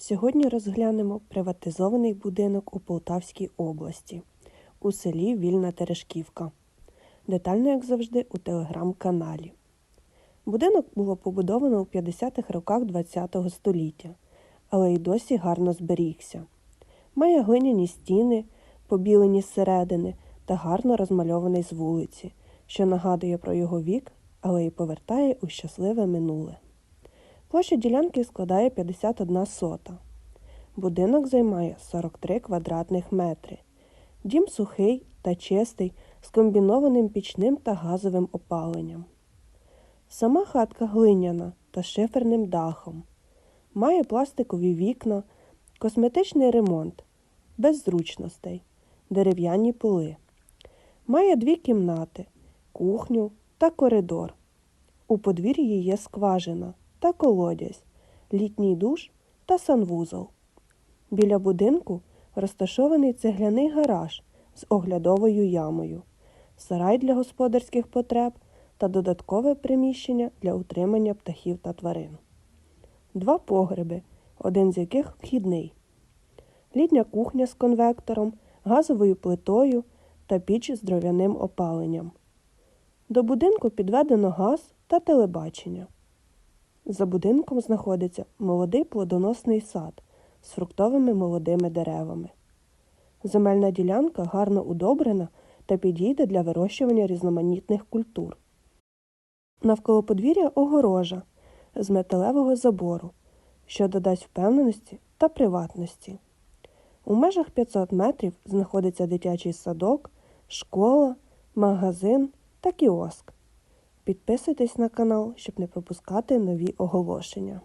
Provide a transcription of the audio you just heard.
Сьогодні розглянемо приватизований будинок у Полтавській області у селі Вільна Терешківка. Детально, як завжди, у телеграм-каналі. Будинок було побудовано у 50-х роках ХХ століття, але й досі гарно зберігся. Має глиняні стіни, побілені зсередини та гарно розмальований з вулиці, що нагадує про його вік, але й повертає у щасливе минуле. Площа ділянки складає 51 сота. Будинок займає 43 квадратних метри. Дім сухий та чистий з комбінованим пічним та газовим опаленням. Сама хатка глиняна та шиферним дахом. Має пластикові вікна, косметичний ремонт, без зручностей, дерев'яні поли. Має дві кімнати, кухню та коридор. У подвір'ї є скважина та колодязь, літній душ та санвузол. Біля будинку розташований цегляний гараж з оглядовою ямою, сарай для господарських потреб та додаткове приміщення для утримання птахів та тварин. Два погреби, один з яких вхідний. Літня кухня з конвектором, газовою плитою та піч з дров'яним опаленням. До будинку підведено газ та телебачення. За будинком знаходиться молодий плодоносний сад з фруктовими молодими деревами. Земельна ділянка гарно удобрена та підійде для вирощування різноманітних культур. Навколо подвір'я огорожа з металевого забору, що додасть впевненості та приватності. У межах 500 метрів знаходиться дитячий садок, школа, магазин та кіоск. Підписуйтесь на канал, щоб не пропускати нові оголошення.